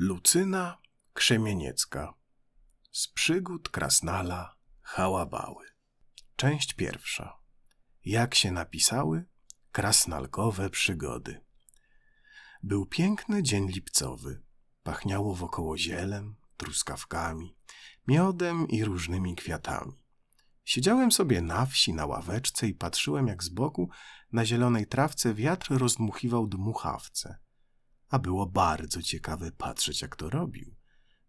Lucyna Krzemieniecka z przygód Krasnala Hałabały. Część pierwsza. Jak się napisały krasnalkowe przygody. Był piękny dzień lipcowy. Pachniało wokoło zielem, truskawkami, miodem i różnymi kwiatami. Siedziałem sobie na wsi na ławeczce i patrzyłem, jak z boku na zielonej trawce wiatr rozdmuchiwał dmuchawce. A było bardzo ciekawe patrzeć, jak to robił.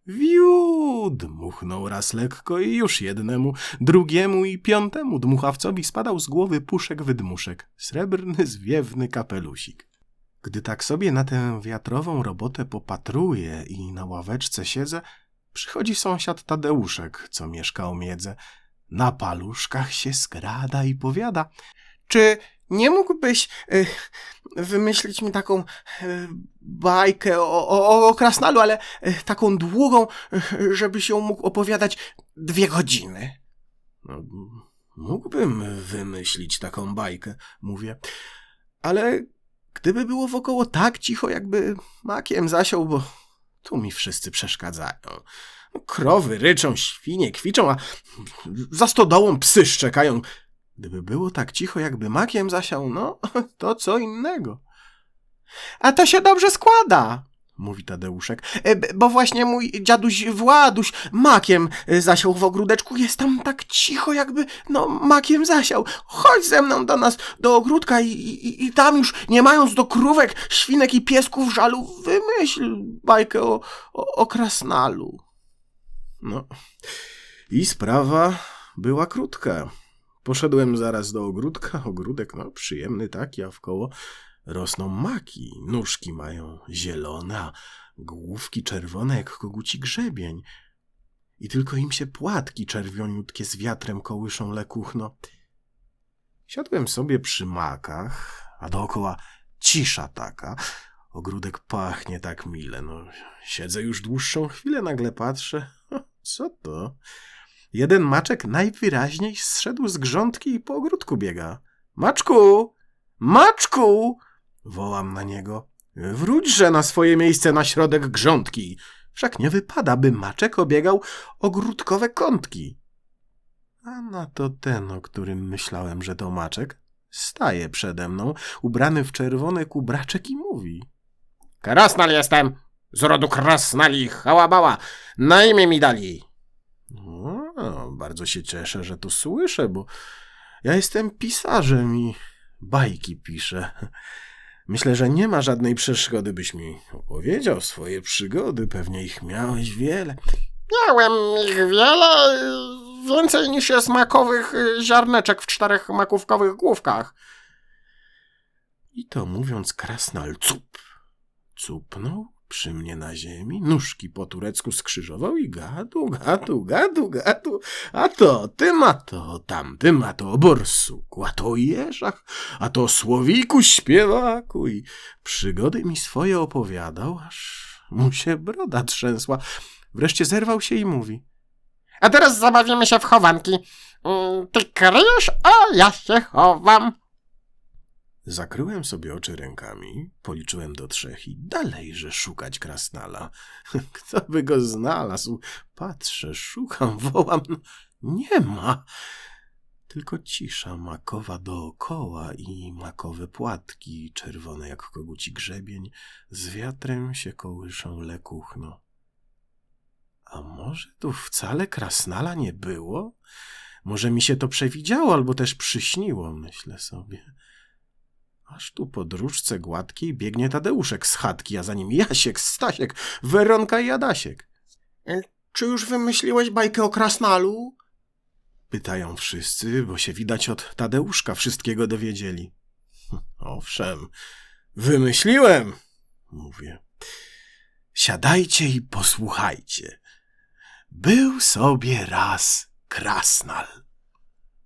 Wiu! Dmuchnął raz lekko i już jednemu, drugiemu i piątemu dmuchawcowi spadał z głowy puszek wydmuszek, srebrny, zwiewny kapelusik. Gdy tak sobie na tę wiatrową robotę popatruję i na ławeczce siedzę, przychodzi sąsiad Tadeuszek, co mieszka o miedze. Na paluszkach się skrada i powiada – Czy nie mógłbyś y, wymyślić mi taką y, bajkę o, o, o krasnalu, ale y, taką długą, y, żebyś ją mógł opowiadać dwie godziny? No, mógłbym wymyślić taką bajkę, mówię, ale gdyby było wokoło tak cicho, jakby makiem zasiął, bo tu mi wszyscy przeszkadzają. Krowy ryczą, świnie kwiczą, a za stodołą psy szczekają. Gdyby było tak cicho, jakby makiem zasiał, no to co innego. A to się dobrze składa, Mówi Tadeuszek. b- bo właśnie mój dziaduś Właduś makiem y, zasiał w ogródeczku. Jest tam tak cicho, jakby no makiem zasiał. Chodź ze mną do nas, do ogródka i, i, i tam już, nie mając do krówek, świnek i piesków żalu, wymyśl bajkę o, o, o krasnalu. No i sprawa była krótka. Poszedłem zaraz do ogródka. Ogródek, no przyjemny taki, a wkoło rosną maki. Nóżki mają zielone, a główki czerwone jak koguci grzebień. I tylko im się płatki czerwioniutkie z wiatrem kołyszą lekuchno. Siadłem sobie przy makach, a dookoła cisza taka. Ogródek pachnie tak mile. No, siedzę już dłuższą chwilę, nagle patrzę. Co to? Jeden maczek najwyraźniej zszedł z grządki i po ogródku biega. Maczku! Maczku! Wołam na niego. Wróćże na swoje miejsce na środek grządki. Wszak nie wypada, by maczek obiegał ogródkowe kątki. A na to ten, o którym myślałem, że to maczek, staje przede mną, ubrany w czerwony kubraczek i mówi. Krasnal jestem! Z rodu krasnali, hałabała! Na imię mi dali! O, bardzo się cieszę, że to słyszę, bo ja jestem pisarzem i bajki piszę. Myślę, że nie ma żadnej przeszkody, byś mi opowiedział swoje przygody. Pewnie ich miałeś wiele. Miałem ich wiele, więcej niż jest makowych y, ziarneczek w czterech makówkowych główkach. I to mówiąc, krasnal cup. Cupnął przy mnie na ziemi, nóżki po turecku skrzyżował i gadu, gadu, gadu, gadu. A to ty ma to, tamty ma to o borsuku, a to o jeżach, a to o słowiku śpiewaku i przygody mi swoje opowiadał, aż mu się broda trzęsła. Wreszcie zerwał się i mówi. A teraz zabawimy się w chowanki. Mm, Ty kryjesz, a ja się chowam. Zakryłem sobie oczy rękami, policzyłem do trzech i dalejże szukać krasnala. Kto by go znalazł? Patrzę, szukam, wołam. Nie ma. Tylko cisza makowa dookoła i makowe płatki, czerwone jak koguci grzebień, z wiatrem się kołyszą lekuchno. A może tu wcale krasnala nie było? Może mi się to przewidziało, albo też przyśniło, myślę sobie. Aż tu po dróżce gładkiej biegnie Tadeuszek z chatki, a za nim Jasiek, Stasiek, Weronka i Adasiek. Czy już wymyśliłeś bajkę o krasnalu? Pytają wszyscy, bo się widać od Tadeuszka wszystkiego dowiedzieli. Hm, Owszem, wymyśliłem, mówię. Siadajcie i posłuchajcie. Był sobie raz krasnal.